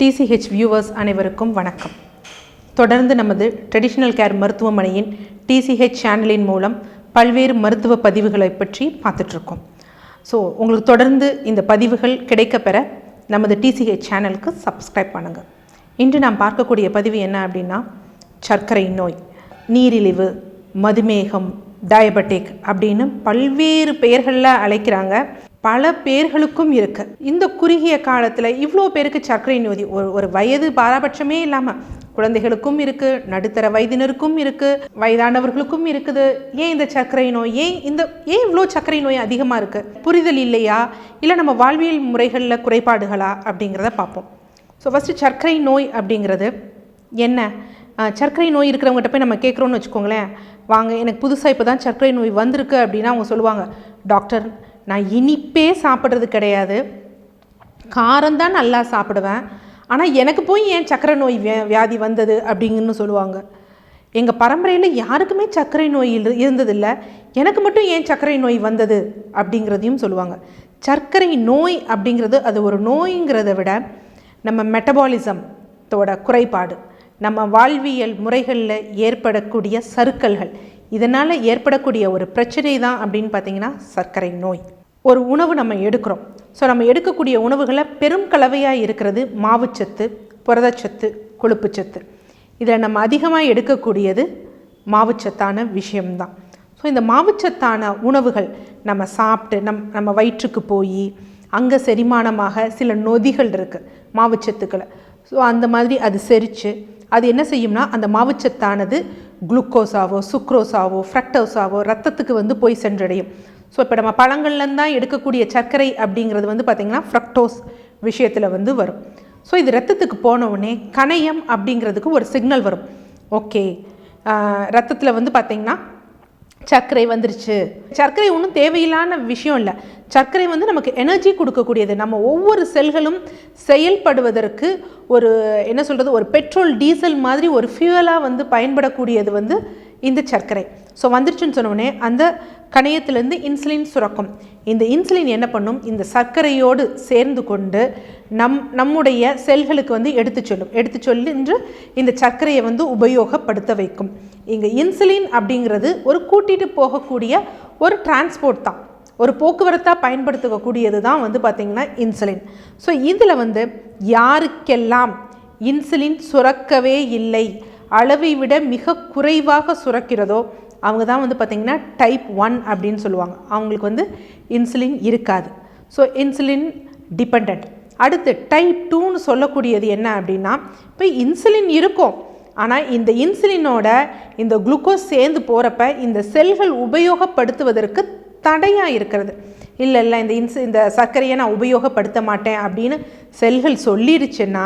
DCH viewers அனைவருக்கும் வணக்கம். தொடர்ந்து நமது ட்ரெடிஷ்னல் கேர் மருத்துவமனையின் டிசிஹெச் சேனலின் மூலம் பல்வேறு மருத்துவ பதிவுகளை பற்றி பார்த்துட்ருக்கோம் ஸோ உங்களுக்கு தொடர்ந்து இந்த பதிவுகள் கிடைக்கப்பெற நமது டிசிஹெச் சேனலுக்கு சப்ஸ்கிரைப் பண்ணுங்கள் இன்று நாம் பார்க்கக்கூடிய பதிவு என்ன அப்படின்னா சர்க்கரை நோய் நீரிழிவு மதுமேகம் டயபெட்டிக் அப்படின்னு பல்வேறு பெயர்களில் அழைக்கிறாங்க. பல பேர்களுக்கும் இருக்கு. இந்த குறுகிய காலத்தில் இவ்வளோ பேருக்கு சர்க்கரை நோதி ஒரு ஒரு வயது பாரபட்சமே இல்லாமல் குழந்தைகளுக்கும் இருக்குது நடுத்தர வயதினருக்கும் இருக்குது வயதானவர்களுக்கும் இருக்குது. ஏன் இந்த சர்க்கரை நோய்? ஏன் இந்த ஏன் இவ்வளோ சர்க்கரை நோய் அதிகமாக இருக்குது புரிதல் இல்லையா? இல்லை நம்ம வாழ்வியல் முறைகளில் குறைபாடுகளா? அப்படிங்கிறத பார்ப்போம். ஸோ ஃபஸ்ட்டு சர்க்கரை நோய் அப்படிங்கிறது என்ன? சர்க்கரை நோய் இருக்கிறவங்ககிட்ட போய் நம்ம கேட்குறோன்னு வச்சுக்கோங்களேன். வாங்க எனக்கு புதுசாக இப்போ தான் சர்க்கரை நோய் வந்திருக்கு அப்படின்னா அவங்க சொல்லுவாங்க டாக்டர் நான் இனிப்பே சாப்பிட்றது கிடையாது. காரம்தான் நல்லா சாப்பிடுவேன். ஆனால் எனக்கு போய் ஏன் சர்க்கரை நோய் வியா- வியாதி வந்தது அப்படிங்கன்னு சொல்லுவாங்க. எங்கள் பரம்பரையில் யாருக்குமே சர்க்கரை நோய் இரு- இருந்ததில்ல. எனக்கு மட்டும் ஏன் சர்க்கரை நோய் வந்தது அப்படிங்கிறதையும் சொல்லுவாங்க. சர்க்கரை நோய் அப்படிங்கிறது அது ஒரு நோய்ங்கிறத விட நம்ம மெட்டபாலிசத்தோட குறைபாடு. நம்ம வாழ்வியல் முறைகளில் ஏற்படக்கூடிய சருக்கல்கள். இதனால் ஏற்படக்கூடிய ஒரு பிரச்சனை தான் அப்படின்னு பார்த்தீங்கன்னா சர்க்கரை நோய். ஒரு உணவு நம்ம எடுக்கிறோம். ஸோ நம்ம எடுக்கக்கூடிய உணவுகளை பெரும் கலவையாக இருக்கிறது மாவுச்சத்து புரதச்சத்து கொழுப்புச்சத்து. இதில் நம்ம அதிகமாக எடுக்கக்கூடியது மாவுச்சத்தான விஷயம்தான். ஸோ இந்த மாவுச்சத்தான உணவுகள் நம்ம சாப்பிட்டு நம் நம்ம வயிற்றுக்கு போய் அங்கே செரிமானமாக சில நொதிகள் இருக்குது மாவுச்சத்துக்களை. ஸோ அந்த மாதிரி அது செரித்து அது என்ன செய்யும்னா அந்த மாவுச்சத்தானது குளுக்கோஸாவோ சுக்ரோஸாவோ ஃப்ரக்டோஸாவோ ரத்தத்துக்கு வந்து போய் சென்றடையும். ஸோ இப்போ நம்ம பழங்கள்லேருந்து தான் எடுக்கக்கூடிய சர்க்கரை அப்படிங்கிறது வந்து பார்த்திங்கன்னா ஃப்ரக்டோஸ் விஷயத்தில் வந்து வரும். ஸோ இது ரத்தத்துக்கு போனவுடனே கணையம் அப்படிங்கிறதுக்கு ஒரு சிக்னல் வரும். ஓகே ரத்தத்தில் வந்து பார்த்திங்கன்னா சர்க்கரை வந்துருச்சு. சர்க்கரை ஒன்றும் தேவையில்லான விஷயம் இல்லை. சர்க்கரை வந்து நமக்கு எனர்ஜி கொடுக்கக்கூடியது. நம்ம ஒவ்வொரு செல்களும் செயல்படுவதற்கு ஒரு என்ன சொல்கிறது ஒரு பெட்ரோல் டீசல் மாதிரி ஒரு ஃபியூவலாக வந்து பயன்படக்கூடியது வந்து இந்த சர்க்கரை. ஸோ வந்துருச்சுன்னு சொன்னோடனே அந்த கணையத்திலேருந்து இன்சுலின் சுரக்கும். இந்த இன்சுலின் என்ன பண்ணும்? இந்த சர்க்கரையோடு சேர்ந்து கொண்டு நம் நம்முடைய செல்களுக்கு வந்து எடுத்து சொல்லும். எடுத்து சொல்லின்று இந்த சர்க்கரையை வந்து உபயோகப்படுத்த வைக்கும். இங்கே இன்சுலின் அப்படிங்கிறது ஒரு கூட்டிட்டு போகக்கூடிய ஒரு டிரான்ஸ்போர்ட் தான். ஒரு போக்குவரத்தாக பயன்படுத்தக்கூடியது தான் வந்து பார்த்திங்கன்னா இன்சுலின் ஸோ இதில் வந்து யாருக்கெல்லாம் இன்சுலின் சுரக்கவே இல்லை அளவை விட மிக குறைவாக சுரக்கிறதோ அவங்க தான் வந்து பார்த்திங்கன்னா டைப் ஒன் அப்படின்னு சொல்லுவாங்க. அவங்களுக்கு வந்து இன்சுலின் இருக்காது. ஸோ இன்சுலின் டிபெண்ட் அடுத்து டைப் டூன்னு சொல்லக்கூடியது என்ன அப்படின்னா இப்போ இன்சுலின் இருக்கும். ஆனால் இந்த இன்சுலினோட இந்த குளுக்கோஸ் சேர்ந்து போகிறப்ப இந்த செல்கள் உபயோகப்படுத்துவதற்கு தடையாக இருக்கிறது. இல்லை இல்லை இந்த இன்சு இந்த சர்க்கரையை நான் உபயோகப்படுத்த மாட்டேன் அப்படின்னு செல்கள் சொல்லிருச்சுன்னா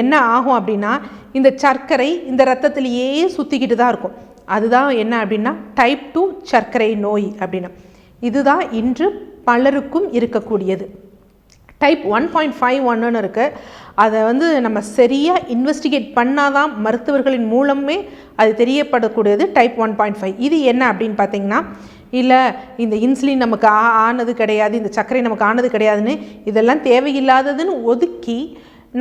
என்ன ஆகும் அப்படின்னா இந்த சர்க்கரை இந்த ரத்தத்திலேயே சுற்றிக்கிட்டு தான் இருக்கும். அதுதான் என்ன அப்படின்னா டைப் டூ சர்க்கரை நோய் அப்படின்னு. இதுதான் இன்று பலருக்கும் இருக்கக்கூடியது. டைப் ஒன் பாயிண்ட் ஃபைவ் ஒன்னு இருக்குது அதை வந்து நம்ம சரியாக இன்வெஸ்டிகேட் பண்ணால் தான் மருத்துவர்களின் மூலமே அது தெரியப்படக்கூடியது டைப் ஒன் பாயிண்ட் ஃபைவ் இது என்ன அப்படின்னு பார்த்தீங்கன்னா இல்லை இந்த இன்சுலின் நமக்கு ஆ ஆனது கிடையாது இந்த சர்க்கரை நமக்கு ஆனது கிடையாதுன்னு இதெல்லாம் தேவையில்லாததுன்னு ஒதுக்கி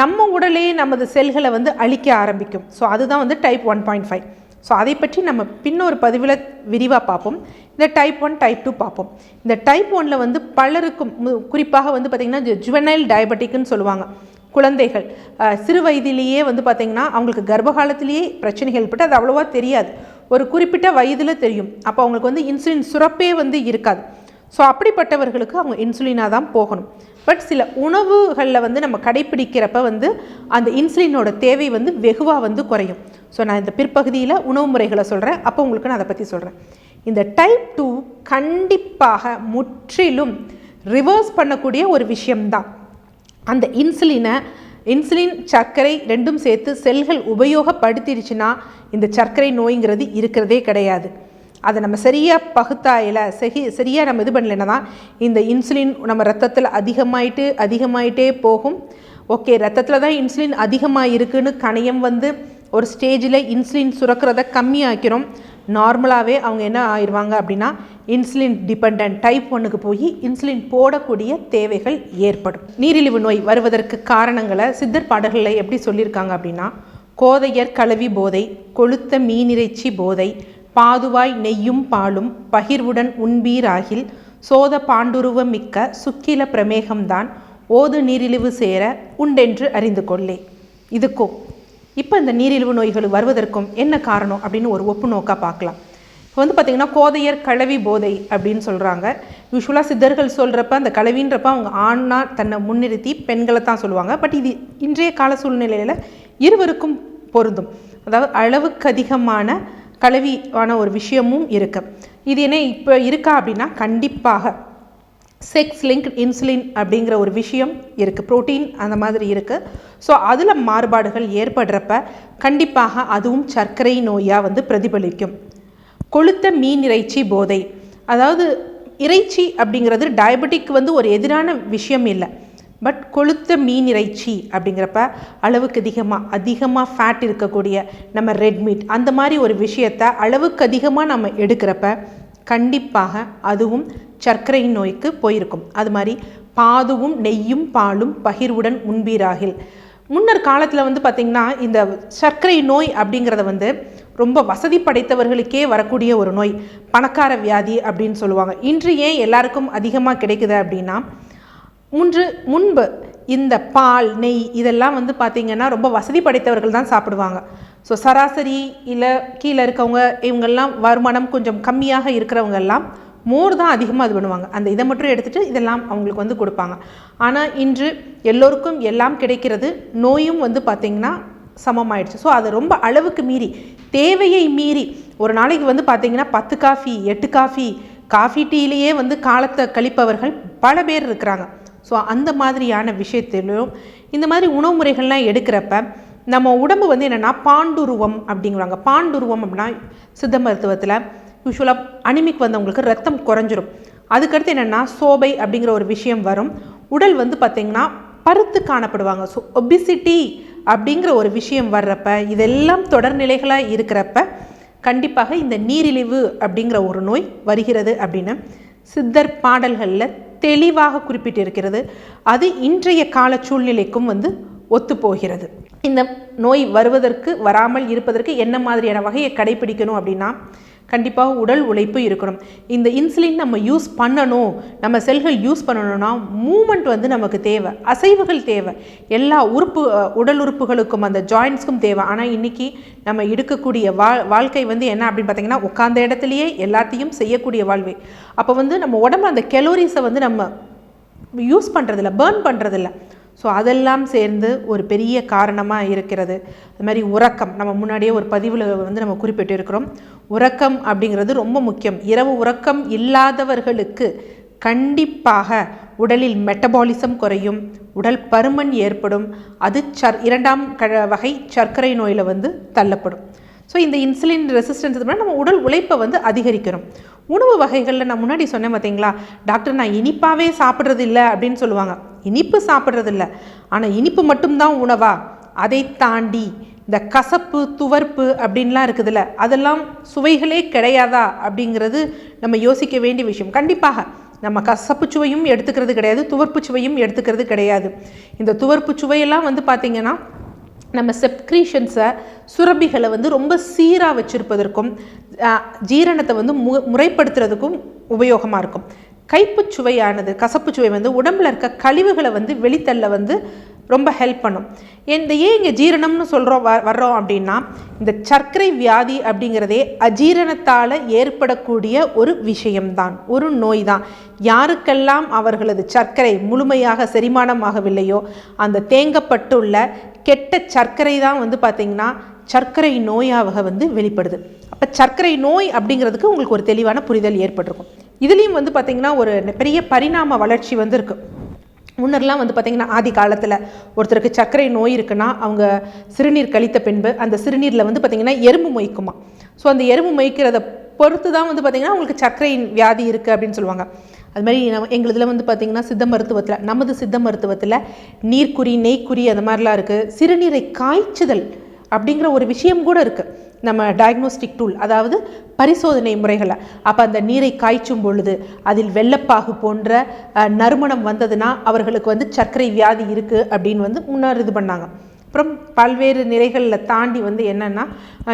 நம்ம உடலே நமது செல்களை வந்து அழிக்க ஆரம்பிக்கும். ஸோ அதுதான் வந்து type one point five so அதை பற்றி நம்ம பின்னொரு பதிவில் விரிவாக பார்ப்போம். இந்த டைப் ஒன் டைப் டூ பார்ப்போம். இந்த டைப் ஒனில் வந்து பலருக்கும் குறிப்பாக வந்து பார்த்திங்கன்னா ஜுவனைல் டயபெட்டிக்னு சொல்லுவாங்க. குழந்தைகள். சிறு வயதிலேயே வந்து பார்த்திங்கன்னா அவங்களுக்கு கர்ப்பகாலத்திலேயே பிரச்சனைகள் ஏற்பட்டு அது அவ்வளோவா தெரியாது. ஒரு குறிப்பிட்ட வயதில் தெரியும். அப்போ அவங்களுக்கு வந்து இன்சுலின் சுரப்பே வந்து இருக்காது. ஸோ அப்படிப்பட்டவர்களுக்கு அவங்க இன்சுலினாக தான் போகணும். பட் சில உணவுகளில் வந்து நம்ம கடைப்பிடிக்கிறப்ப வந்து அந்த இன்சுலினோட தேவை வந்து வெகுவாக வந்து குறையும். ஸோ நான் இந்த பிற்பகுதியில் உணவு முறைகளை சொல்கிறேன் அப்போ உங்களுக்கு நான் அதை பற்றி சொல்கிறேன் இந்த டைப் டூ கண்டிப்பாக முற்றிலும் ரிவர்ஸ் பண்ணக்கூடிய ஒரு விஷயம்தான். அந்த இன்சுலினை இன்சுலின் சர்க்கரை ரெண்டும் சேர்த்து செல்கள் உபயோகப்படுத்திடுச்சுன்னா இந்த சர்க்கரை நோய்ங்கிறது இருக்கிறதே கிடையாது. அதை நம்ம சரியாக பகுத்தாயில் சரி சரியாக நம்ம இது பண்ணலைன்னா தான் இந்த இன்சுலின் நம்ம ரத்தத்தில் அதிகமாயிட்டு அதிகமாயிட்டே போகும். ஓகே ரத்தத்தில் தான் இன்சுலின் அதிகமாக இருக்குன்னு கணையம் வந்து ஒரு ஸ்டேஜில் இன்சுலின் சுரக்கிறத கம்மியாக்கிறோம். நார்மலாகவே அவங்க என்ன ஆயிடுவாங்க அப்படின்னா இன்சுலின் டிபெண்ட் டைப் ஒன்றுக்கு போய் இன்சுலின் போடக்கூடிய தேவைகள் ஏற்படும். நீரிழிவு நோய் வருவதற்கு காரணங்களை சித்தர் பாடல்களில் எப்படி சொல்லியிருக்காங்க அப்படின்னா கோதையர் கலவி போதை கொளுத்த மீனிறைச்சி போதை பாதுவாய் நெய்யும் பாலும் பகிர்வுடன் உண்பீராகில் சோத பாண்டுருவம் மிக்க சுக்கில பிரமேகம்தான் ஓது நீரிழிவு சேர உண்டென்று அறிந்து கொள்ளே இதுக்கும் இப்போ இந்த நீரிழிவு நோய்கள் வருவதற்கும் என்ன காரணம் அப்படின்னு ஒரு ஒப்பு நோக்காக பார்க்கலாம். இப்போ வந்து பார்த்திங்கன்னா கோதையர் கலவி போதை அப்படின்னு சொல்கிறாங்க யூஸ்வலாக சித்தர்கள் சொல்கிறப்ப அந்த கலவின்றப்ப அவங்க ஆணா தன்னை முன்னிறுத்தி பெண்களை தான் சொல்லுவாங்க. பட் இது இன்றைய கால சூழ்நிலையில் இருவருக்கும் பொருந்தும். அதாவது அளவுக்கு அதிகமான கலவியான ஒரு விஷயமும் இருக்குது இது என்ன இப்போ இருக்கா அப்படின்னா கண்டிப்பாக செக்ஸ் லிங்க் இன்சுலின் அப்படிங்கிற ஒரு விஷயம் இருக்குது ப்ரோட்டீன் அந்த மாதிரி இருக்குது ஸோ அதில் மாறுபாடுகள் ஏற்படுறப்ப கண்டிப்பாக அதுவும் சர்க்கரை நோயாக வந்து பிரதிபலிக்கும். கொளுத்த மீன் இறைச்சி போதை. அதாவது இறைச்சி அப்படிங்கிறது டயபெட்டிக் வந்து ஒரு எதிரான விஷயம் இல்லை. பட் கொளுத்த மீன் இறைச்சி அப்படிங்கிறப்ப அளவுக்கு அதிகமாக அதிகமாக ஃபேட் இருக்கக்கூடிய நம்ம ரெட் மீட் அந்த மாதிரி ஒரு விஷயத்த அளவுக்கு அதிகமாக நம்ம எடுக்கிறப்ப கண்டிப்பாக அதுவும் சர்க்கரை நோய்க்கு போயிருக்கும். அது மாதிரி பாதுவும் நெய்யும் பாலும் பகிர்வுடன் உண்பீராகில். முன்னர் காலத்தில் வந்து பார்த்திங்கன்னா இந்த சர்க்கரை நோய் அப்படிங்கிறத வந்து ரொம்ப வசதி படைத்தவர்களுக்கே வரக்கூடிய ஒரு நோய். பணக்கார வியாதி அப்படின்னு சொல்லுவாங்க. இன்று ஏன் எல்லாருக்கும் அதிகமாக கிடைக்குது அப்படின்னா முன்று முன்பு இந்த பால் நெய் இதெல்லாம் வந்து பார்த்திங்கன்னா ரொம்ப வசதி படைத்தவர்கள் தான் சாப்பிடுவாங்க. ஸோ சராசரி இல்லை கீழே இருக்கவங்க இவங்கெல்லாம் வருமானம் கொஞ்சம் கம்மியாக இருக்கிறவங்க எல்லாம் மோர் தான் அதிகமாக இது பண்ணுவாங்க. அந்த இதை மட்டும் எடுத்துகிட்டு இதெல்லாம் அவங்களுக்கு வந்து கொடுப்பாங்க. ஆனால் இன்று எல்லோருக்கும் எல்லாம் கிடைக்கிறது நோயும் வந்து பார்த்திங்கன்னா சமமாயிடுச்சு. ஸோ அது ரொம்ப அளவுக்கு மீறி தேவையை மீறி ஒரு நாளைக்கு வந்து பார்த்திங்கன்னா பத்து காஃபி எட்டு காஃபி காஃபி டீலேயே வந்து காலத்தை கழிப்பவர்கள் பல பேர் இருக்கிறாங்க. ஸோ அந்த மாதிரியான விஷயத்திலும் இந்த மாதிரி உணவு முறைகள்லாம் எடுக்கிறப்ப நம்ம உடம்பு வந்து என்னென்னா பாண்டுருவம் அப்படிங்கிறாங்க பாண்டுருவம் அப்படின்னா சித்த மருத்துவத்தில் யூஸ்வலாக அனிமிக் வந்தவங்களுக்கு ரத்தம் குறைஞ்சிரும். அதுக்கடுத்து என்னென்னா சோபை அப்படிங்கிற ஒரு விஷயம் வரும். உடல் வந்து பார்த்திங்கன்னா பருத்து காணப்படுவாங்க. ஸோ ஒபிசிட்டி அப்படிங்கிற ஒரு விஷயம் வர்றப்ப இதெல்லாம் தொடர்நிலைகளாக இருக்கிறப்ப கண்டிப்பாக இந்த நீரிழிவு அப்படிங்கிற ஒரு நோய் வருகிறது அப்படின்னு சித்தர் பாடல்களில் தெளிவாக குறிப்பிட்டிருக்கிறது. அது இன்றைய கால சூழ்நிலைக்கும் வந்து ஒத்துப்போகிறது. இந்த நோய் வருவதற்கு வராமல் இருப்பதற்கு என்ன மாதிரியான வகையை கடைபிடிக்கணும் அப்படின்னா கண்டிப்பாக உடல் உழைப்பு இருக்கணும். இந்த இன்சுலின் நம்ம யூஸ் பண்ணணும். நம்ம செல்கள் யூஸ் பண்ணணும்னா மூமெண்ட் வந்து நமக்கு தேவை. அசைவுகள் தேவை. எல்லா உறுப்பு உடல் உறுப்புகளுக்கும் அந்த ஜாயின்ஸ்க்கும் தேவை. ஆனால் இன்றைக்கி நம்ம எடுக்கக்கூடிய வாழ் வாழ்க்கை வந்து என்ன அப்படின்னு பார்த்தீங்கன்னா உட்காந்த இடத்துலையே எல்லாத்தையும் செய்யக்கூடிய வாழ்வே. அப்போ வந்து நம்ம உடம்பு அந்த கெலோரிஸை வந்து நம்ம யூஸ் பண்ணுறதில்ல பேர்ன் பண்ணுறதில்ல ஸோ அதெல்லாம் சேர்ந்து ஒரு பெரிய காரணமாக இருக்கிறது. அது மாதிரி உறக்கம். நம்ம முன்னாடியே ஒரு பதிவில் வந்து நம்ம குறிப்பிட்டு இருக்கிறோம் உறக்கம் அப்படிங்கிறது ரொம்ப முக்கியம். இரவு உறக்கம் இல்லாதவர்களுக்கு கண்டிப்பாக உடலில் மெட்டபாலிசம் குறையும் உடல் பருமன் ஏற்படும் அது சர் இரண்டாம் க வகை சர்க்கரை நோயில் வந்து தள்ளப்படும். ஸோ இந்த இன்சுலின் ரெசிஸ்டன்ஸ் நம்ம உடல் உழைப்பை வந்து அதிகரிக்கிறோம். உணவு வகைகளில் நான் முன்னாடி சொன்னேன் பார்த்தீங்களா டாக்டர் நான் இனிப்பாகவே சாப்பிட்றது இல்லை அப்படின்னு சொல்லுவாங்க. இனிப்பு சாப்பிட்றது இல்லை ஆனால் இனிப்பு மட்டும்தான் உணவா? அதை தாண்டி இந்த கசப்பு துவர்ப்பு அப்படின்லாம் இருக்குதுல்ல அதெல்லாம் சுவைகளே கிடையாதா? அப்படிங்கிறது நம்ம யோசிக்க வேண்டிய விஷயம். கண்டிப்பாக நம்ம கசப்பு சுவையும் எடுத்துக்கிறது கிடையாது துவர்ப்பு சுவையும் எடுத்துக்கிறது கிடையாது. இந்த துவர்ப்பு சுவையெல்லாம் வந்து பார்த்திங்கன்னா நம்ம செப்க்ரீஷன்ஸை சுரபிகளை வந்து ரொம்ப சீராக வச்சுருப்பதற்கும் ஜீரணத்தை வந்து மு முறைப்படுத்துறதுக்கும் உபயோகமாக இருக்கும். கைப்புச் சுவையானது கசப்பு சுவை வந்து உடம்புல இருக்க கழிவுகளை வந்து வெளித்தள்ள வந்து ரொம்ப ஹெல்ப் பண்ணும். இந்த ஏன் இங்கே ஜீரணம்னு சொல்கிறோம் வ வர்றோம் அப்படின்னா இந்த சர்க்கரை வியாதி அப்படிங்கிறதே அஜீரணத்தால் ஏற்படக்கூடிய ஒரு விஷயம்தான் ஒரு நோய் தான் யாருக்கெல்லாம் அவர்களது சர்க்கரை முழுமையாக செரிமானமாகவில்லையோ அந்த தேங்கப்பட்டுள்ள கெட்ட சர்க்கரை தான் வந்து பார்த்திங்கன்னா சர்க்கரை நோயாக வந்து வெளிப்படுது. அப்போ சர்க்கரை நோய் அப்படிங்கிறதுக்கு உங்களுக்கு ஒரு தெளிவான புரிதல் ஏற்பட்டிருக்கும். இதுலேயும் வந்து பார்த்திங்கன்னா ஒரு பெரிய பரிணாம வளர்ச்சி வந்து இருக்குது முன்னர்லாம் வந்து பார்த்திங்கன்னா ஆதி காலத்தில் ஒருத்தருக்கு சர்க்கரை நோய் இருக்குன்னா அவங்க சிறுநீர் கழித்த பின்பு அந்த சிறுநீரில் வந்து பார்த்திங்கன்னா எறும்பு மொய்க்குமா ஸோ அந்த எறும்பு மொய்க்கிறத பொறுத்து தான் வந்து பார்த்திங்கன்னா அவங்களுக்கு சர்க்கரையின் வியாதி இருக்குது அப்படின்னு சொல்லுவாங்க. அது மாதிரி நம்ம எங்களுதில் வந்து பார்த்திங்கன்னா சித்த மருத்துவத்தில் நமது சித்த மருத்துவத்தில் நீர்க்குறி நெய்க்குறி அந்த மாதிரிலாம் இருக்குது சிறுநீரை காய்ச்சுதல் அப்படிங்கிற ஒரு விஷயம் கூட இருக்குது நம்ம டயக்னோஸ்டிக் டூல் அதாவது பரிசோதனை முறைகளை அப்போ அந்த நீரை காய்ச்சும் பொழுது அதில் வெள்ளப்பாகு போன்ற நறுமணம் வந்ததுன்னா அவர்களுக்கு வந்து சர்க்கரை வியாதி இருக்குது அப்படின்னு வந்து முன்னர் இது பண்ணாங்க. அப்புறம் பல்வேறு நிலைகளில் தாண்டி வந்து என்னென்னா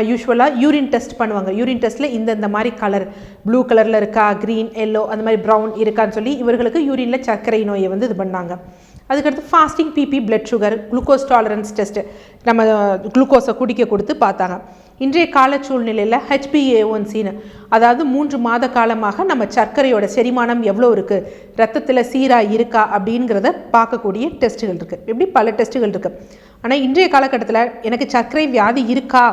யூஸ்வலாக யூரின் டெஸ்ட் பண்ணுவாங்க. யூரின் டெஸ்ட்டில் இந்தந்த மாதிரி கலர் ப்ளூ கலரில் இருக்கா க்ரீன் எல்லோ அந்த மாதிரி ப்ரௌன் இருக்கான்னு சொல்லி இவர்களுக்கு யூரினில் சர்க்கரை நோயை வந்து இது பண்ணாங்க. அதுக்கடுத்து fasting PP blood sugar glucose tolerance test நம்ம குளுக்கோஸை குடிக்க கொடுத்து பார்த்தாங்க. இன்றைய கால சூழ்நிலையில் ஹெச்பிஏஒன்சின்னு அதாவது மூன்று மாத காலமாக நம்ம சர்க்கரையோட செரிமானம் எவ்வளோ இருக்குது ரத்தத்தில் சீராக இருக்கா அப்படிங்கிறத பார்க்கக்கூடிய டெஸ்ட்டுகள் இருக்குது இப்படி பல டெஸ்ட்டுகள் இருக்குது ஆனால் இன்றைய காலகட்டத்தில் எனக்கு சர்க்கரை வியாதி இருக்கா?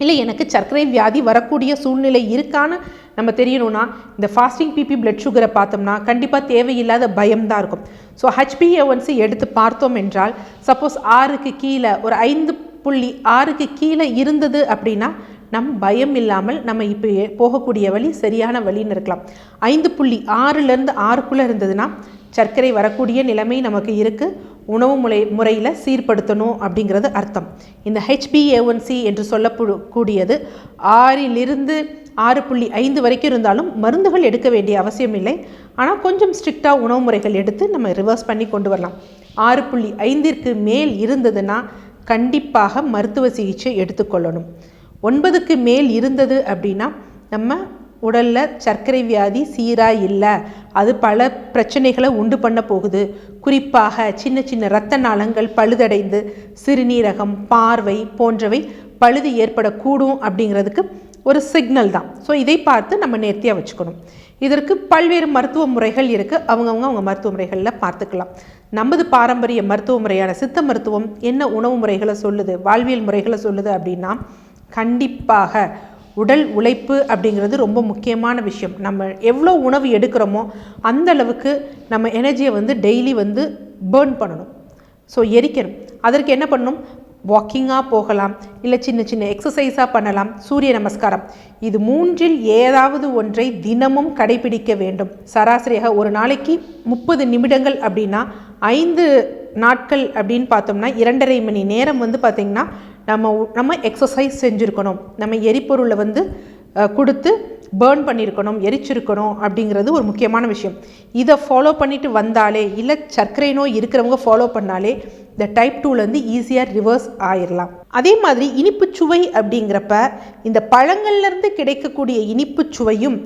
இல்லை எனக்கு சர்க்கரை வியாதி வரக்கூடிய சூழ்நிலை இருக்கான்னு நம்ம தெரியணும்னா இந்த ஃபாஸ்டிங் பிபி பிளட் சுகரை பார்த்தோம்னா கண்டிப்பாக தேவையில்லாத பயம்தான் இருக்கும். ஸோ ஹெச்பிஏஒன்சி எடுத்து பார்த்தோம் என்றால் சப்போஸ் ஆறுக்கு கீழே ஒரு ஐந்து புள்ளி ஆறுக்கு கீழே இருந்தது அப்படின்னா நம் பயம் இல்லாமல் நம்ம இப்போ போகக்கூடிய வழி சரியான வழின்னு இருக்கலாம். ஐந்து புள்ளி ஆறுலேருந்து ஆறுக்குள்ளே இருந்ததுன்னா சர்க்கரை வரக்கூடிய நிலைமை நமக்கு இருக்குது உணவு முறை முறையில் சீர்படுத்தணும் அப்படிங்கிறது அர்த்தம். இந்த ஹெச்பிஏஒன்சி என்று சொல்லக்கூடியது ஆறிலிருந்து ஆறு புள்ளி ஐந்து வரைக்கும் இருந்தாலும் மருந்துகள் எடுக்க வேண்டிய அவசியம் இல்லை. ஆனால் கொஞ்சம் ஸ்ட்ரிக்டாக உணவு முறைகள் எடுத்து நம்ம ரிவர்ஸ் பண்ணி கொண்டு வரலாம். ஆறு புள்ளி ஐந்திற்கு மேல் இருந்ததுன்னா கண்டிப்பாக மருத்துவ சிகிச்சை எடுத்துக்கொள்ளணும். ஒன்பதுக்கு மேல் இருந்தது அப்படின்னா நம்ம உடலில் சர்க்கரை வியாதி சீராக இல்லை. அது பல பிரச்சனைகளை உண்டு பண்ண போகுது. குறிப்பாக சின்ன சின்ன இரத்த நாளங்கள் பழுதடைந்து சிறுநீரகம் பார்வை போன்றவை பழுது ஏற்படக்கூடும் அப்படிங்கிறதுக்கு ஒரு சிக்னல் தான். ஸோ இதை பார்த்து நம்ம நேர்த்தியாக வச்சுக்கணும். இதற்கு பல்வேறு மருத்துவ முறைகள் இருக்குது அவங்கவுங்க அவங்க மருத்துவ முறைகளில் பார்த்துக்கலாம். நமது பாரம்பரிய மருத்துவ முறையான சித்த மருத்துவம் என்ன உணவு முறைகளை சொல்லுது வாழ்வியல் முறைகளை சொல்லுது அப்படின்னா கண்டிப்பாக உடல் உழைப்பு அப்படிங்கிறது ரொம்ப முக்கியமான விஷயம். நம்ம எவ்வளோ உணவு எடுக்கிறோமோ அந்த அளவுக்கு நம்ம எனர்ஜியை வந்து டெய்லி வந்து பேர்ன் பண்ணணும். ஸோ எரிக்கணும். அதற்கு என்ன பண்ணணும்? வாக்கிங்காக போகலாம் இல்லை சின்ன சின்ன எக்ஸசைஸாக பண்ணலாம் சூரிய நமஸ்காரம். இது மூன்றில் ஏதாவது ஒன்றை தினமும் கடைபிடிக்க வேண்டும். சராசரியாக ஒரு நாளைக்கு முப்பது நிமிடங்கள் அப்படின்னா ஐந்து நாட்கள் அப்படின்னு பார்த்தோம்னா இரண்டரை மணி நேரம் வந்து பார்த்திங்கன்னா நம்ம நம்ம எக்ஸசைஸ் செஞ்சுருக்கணும். நம்ம எரிபொருளை வந்து கொடுத்து பேர்ன் பண்ணியிருக்கணும் எரிச்சிருக்கணும் அப்படிங்கிறது ஒரு முக்கியமான விஷயம். இதை ஃபாலோ பண்ணிட்டு வந்தாலே இல்லை சர்க்கரை நோய் இருக்கிறவங்க ஃபாலோ பண்ணாலே இந்த டைப் டூலேருந்து ஈஸியாக ரிவர்ஸ் ஆயிடலாம் அதே மாதிரி இனிப்பு சுவை அப்படிங்கிறப்ப இந்த பழங்கள்லேருந்து கிடைக்கக்கூடிய இனிப்பு சுவையும்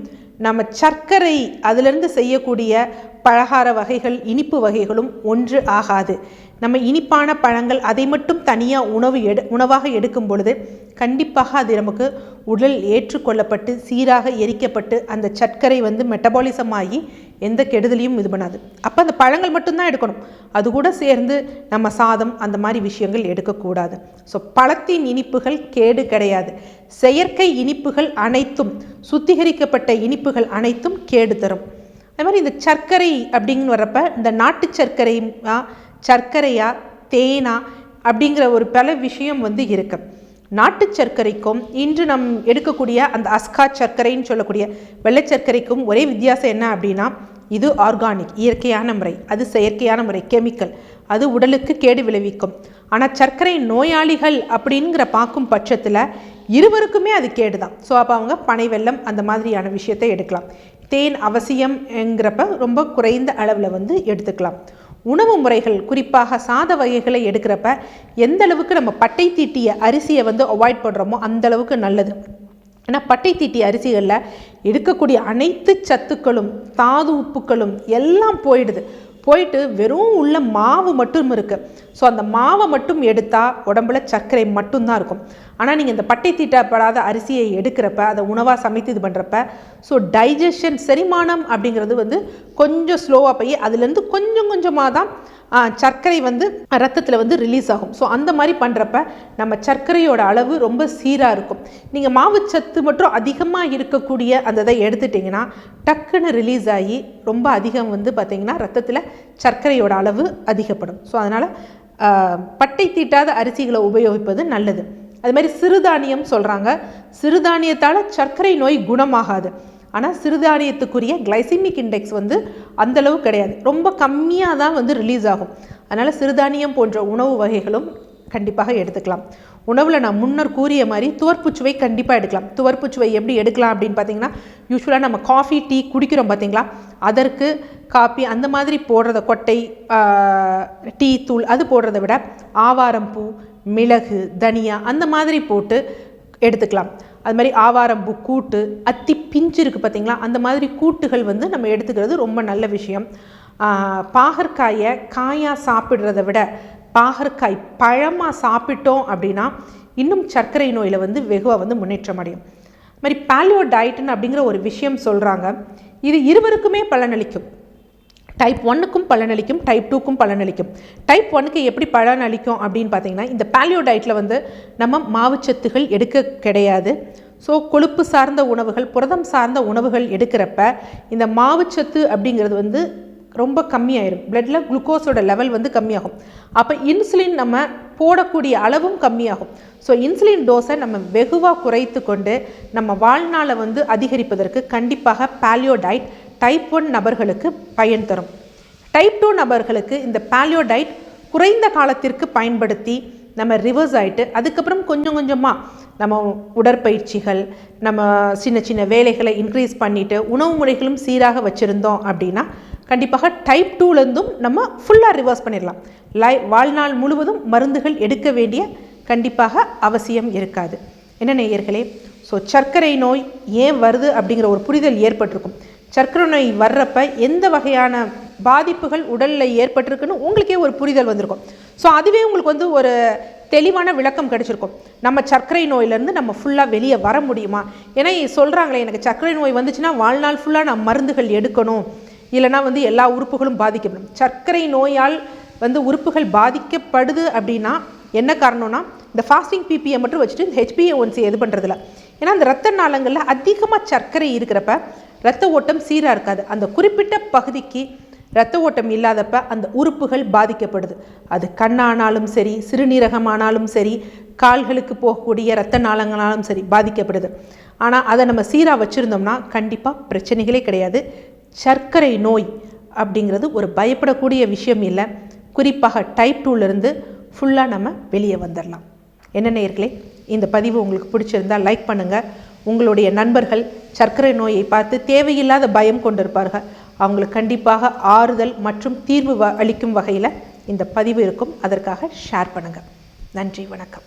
நம்ம சர்க்கரை அதிலிருந்து செய்யக்கூடிய பலகார வகைகள் இனிப்பு வகைகளும் ஒன்று ஆகாது. நம்ம இனிப்பான பழங்கள் அதை மட்டும் தனியாக உணவு எடு உணவாக எடுக்கும் பொழுது கண்டிப்பாக அது நமக்கு உடல் ஏற்றுக்கொள்ளப்பட்டு சீராக எரிக்கப்பட்டு அந்த சர்க்கரை வந்து மெட்டபாலிசம் ஆகி எந்த கெடுதலையும் இது பண்ணாது. அப்போ அந்த பழங்கள் மட்டும்தான் எடுக்கணும். அது கூட சேர்ந்து நம்ம சாதம் அந்த மாதிரி விஷயங்கள் எடுக்கக்கூடாது. ஸோ பழத்தின் இனிப்புகள் கேடு கிடையாது. செயற்கை இனிப்புகள் அனைத்தும் சுத்திகரிக்கப்பட்ட இனிப்புகள் அனைத்தும் கேடு தரும். அது மாதிரி இந்த சர்க்கரை அப்படின்னு வர்றப்ப இந்த நாட்டு சர்க்கரை சர்க்கரையா தேனா அப்படிங்கிற ஒரு பல விஷயம் வந்து இருக்கு. நாட்டு சர்க்கரைக்கும் இன்று நம் எடுக்கக்கூடிய அந்த அஸ்கா சர்க்கரைன்னு சொல்லக்கூடிய வெள்ளை சர்க்கரைக்கும் ஒரே வித்தியாசம் என்ன அப்படின்னா இது ஆர்கானிக் இயற்கையான முறை. அது செயற்கையான முறை கெமிக்கல். அது உடலுக்கு கேடு விளைவிக்கும். ஆனால் சர்க்கரை நோயாளிகள் அப்படிங்கிற பார்க்கும் பட்சத்தில் இருவருக்குமே அது கேடு தான் ஸோ அப்போ அவங்க பனை வெள்ளம் அந்த மாதிரியான விஷயத்தை எடுக்கலாம். தேன் அவசியம்ங்கிறப்ப ரொம்ப குறைந்த அளவில் வந்து எடுத்துக்கலாம். உணவு முறைகள் குறிப்பாக சாத வகைகளை எடுக்கிறப்ப எந்த அளவுக்கு நம்ம பட்டை தீட்டிய அரிசியை வந்து அவாய்ட் பண்ணுறோமோ அந்த அளவுக்கு நல்லது. ஏன்னா பட்டை தீட்டிய அரிசிகளில் எடுக்கக்கூடிய அனைத்து சத்துக்களும் தாது உப்புக்களும் எல்லாம் போயிடுது. போயிட்டு வெறும் உள்ள மாவு மட்டும் இருக்குது ஸோ அந்த மாவை மட்டும் எடுத்தால் உடம்புல சர்க்கரை மட்டும்தான் இருக்கும். ஆனால் நீங்கள் இந்த பட்டை தீட்டப்படாத அரிசியை எடுக்கிறப்ப அதை உணவாக சமைத்து இது பண்ணுறப்ப ஸோ டைஜஷன் செரிமானம் அப்படிங்கிறது வந்து கொஞ்சம் ஸ்லோவாக போய் அதுலேருந்து கொஞ்சம் கொஞ்சமாக தான் சர்க்கரை வந்து ரத்தத்தில் வந்து ரிலீஸ் ஆகும். ஸோ அந்த மாதிரி பண்ணுறப்ப நம்ம சர்க்கரையோட அளவு ரொம்ப சீராக இருக்கும். நீங்கள் மாவுச்சத்து மட்டும் அதிகமாக இருக்கக்கூடிய அந்த இதை எடுத்துட்டிங்கன்னா டக்குன்னு ரிலீஸ் ஆகி ரொம்ப அதிகம் வந்து பார்த்திங்கன்னா ரத்தத்தில் சர்க்கரையோட அளவு அதிகப்படும். ஸோ அதனால் பட்டை தீட்டாத அரிசிகளை உபயோகிப்பது நல்லது. அது மாதிரி சிறுதானியம் சொல்கிறாங்க சிறுதானியத்தால் சர்க்கரை நோய் குணமாகாது. ஆனால் சிறுதானியத்துக்குரிய கிளைசிமிக் இண்டெக்ஸ் வந்து அந்தளவு கிடையாது. ரொம்ப கம்மியாக தான் வந்து ரிலீஸ் ஆகும். அதனால் சிறுதானியம் போன்ற உணவு வகைகளும் கண்டிப்பாக எடுத்துக்கலாம். உணவில் நான் முன்னர் கூறிய மாதிரி துவர்ப்புச்சுவை கண்டிப்பாக எடுக்கலாம். துவர்ப்புச்சுவை எப்படி எடுக்கலாம் அப்படின்னு பார்த்தீங்கன்னா யூஸ்வலாக நம்ம காஃபி டீ குடிக்கிறோம் பார்த்தீங்களா அதற்கு காப்பி அந்த மாதிரி போடுறத கொட்டை டீ தூள் அது போடுறத விட ஆவாரம் பூ மிளகு தனியா அந்த மாதிரி போட்டு எடுத்துக்கலாம். அது மாதிரி ஆவாரம்பூ கூட்டு அத்தி பிஞ்சு இருக்குது பார்த்தீங்களா? அந்த மாதிரி கூட்டுகள் வந்து நம்ம எடுத்துக்கிறது ரொம்ப நல்ல விஷயம். பாகற்காயை காயாக சாப்பிட்றத விட பாகற்காய் பழமாக சாப்பிட்டோம் அப்படின்னா இன்னும் சர்க்கரை நோயில் வந்து வெகுவாக வந்து முன்னேற்றம் அடையும். மாதிரி பேலியோ டயட்னு அப்படிங்கிற ஒரு விஷயம் சொல்கிறாங்க இது இருவருக்குமே பலனளிக்கும். டைப் ஒன்னுக்கும் பலனளிக்கும் டைப் டூக்கும் பலனளிக்கும். டைப் ஒன்னுக்கு எப்படி பலனளிக்கும் அப்படின்னு பார்த்தீங்கன்னா இந்த பேலியோ டயட்டில் வந்து நம்ம மாவுச்சத்துகள் எடுக்க கிடையாது. ஸோ கொழுப்பு சார்ந்த உணவுகள் புரதம் சார்ந்த உணவுகள் எடுக்கிறப்ப இந்த மாவுச்சத்து அப்படிங்கிறது வந்து ரொம்ப கம்மியாயிரும். பிளட்டில் குளுக்கோஸோட லெவல் வந்து கம்மியாகும். அப்போ இன்சுலின் நம்ம போடக்கூடிய அளவும் கம்மியாகும். ஸோ இன்சுலின் டோஸை நம்ம வெகுவாக குறைத்து கொண்டு நம்ம வாழ்நாளை வந்து அதிகரிப்பதற்கு கண்டிப்பாக பேலியோ டயட் டைப் ஒன் நபர்களுக்கு பயன் தரும். டைப் டூ நபர்களுக்கு இந்த பேலியோ டயட் குறைந்த காலத்திற்கு பயன்படுத்தி நம்ம ரிவர்ஸ் ஆகிட்டு அதுக்கப்புறம் கொஞ்சம் கொஞ்சமாக நம்ம உடற்பயிற்சிகள் நம்ம சின்ன சின்ன வேலைகளை இன்க்ரீஸ் பண்ணிவிட்டு உணவு முறைகளும் சீராக வச்சுருந்தோம் அப்படின்னா கண்டிப்பாக டைப் டூலேருந்தும் நம்ம ஃபுல்லாக ரிவர்ஸ் பண்ணிடலாம். லை வாழ்நாள் முழுவதும் மருந்துகள் எடுக்க வேண்டிய கண்டிப்பாக அவசியம் இருக்காது. என்ன நேயர்களே? ஸோ சர்க்கரை நோய் ஏன் வருது அப்படிங்கிற ஒரு புரிதல் ஏற்பட்டிருக்கும். சர்க்கரை நோய் வர்றப்ப எந்த வகையான பாதிப்புகள் உடலில் ஏற்பட்டிருக்குன்னு உங்களுக்கே ஒரு புரிதல் வந்திருக்கும். ஸோ அதுவே உங்களுக்கு வந்து ஒரு தெளிவான விளக்கம் கிடைச்சிருக்கும். நம்ம சர்க்கரை நோயிலேருந்து நம்ம ஃபுல்லாக வெளியே வர முடியுமா? ஏன்னா சொல்கிறாங்களே எனக்கு சர்க்கரை நோய் வந்துச்சுன்னா வாழ்நாள் ஃபுல்லாக நான் மருந்துகள் எடுக்கணும். இல்லைனா வந்து எல்லா உறுப்புகளும் பாதிக்கப்படும். சர்க்கரை நோயால் வந்து உறுப்புகள் பாதிக்கப்படுது அப்படின்னா என்ன காரணம்னா இந்த ஃபாஸ்டிங் பிபியை மட்டும் வச்சுட்டு இந்த ஹெச்பிஏ ஒன்சி இது பண்ணுறதில்ல ஏன்னா அந்த ரத்த நாளங்களில் அதிகமாக சர்க்கரை இருக்கிறப்ப ரத்த ஓட்டம் சீராக இருக்காது. அந்த குறிப்பிட்ட பகுதிக்கு ரத்த ஓட்டம் இல்லாதப்ப அந்த உறுப்புகள் பாதிக்கப்படுது. அது கண்ணானாலும் சரி சிறுநீரகமானாலும் சரி கால்களுக்கு போகக்கூடிய ரத்த நாளங்களாலும் சரி பாதிக்கப்படுது. ஆனால் அதை நம்ம சீராக வச்சுருந்தோம்னா கண்டிப்பாக பிரச்சனைகளே கிடையாது. சர்க்கரை நோய் அப்படிங்கிறது ஒரு பயப்படக்கூடிய விஷயம் இல்லை. குறிப்பாக டைப் டூலேருந்து ஃபுல்லாக நம்ம வெளியே வந்துடலாம் என்ன நேயர்களே இந்த பதிவு உங்களுக்கு பிடிச்சிருந்தால் லைக் பண்ணுங்கள் உங்களுடைய நண்பர்கள் சர்க்கரை நோயை பார்த்து தேவையில்லாத பயம் கொண்டிருப்பார்கள். அவங்களுக்கு கண்டிப்பாக ஆறுதல் மற்றும் தீர்வு வ- அளிக்கும் வகையில் இந்த பதிவு இருக்கும். அதற்காக ஷேர் பண்ணுங்கள் நன்றி வணக்கம்.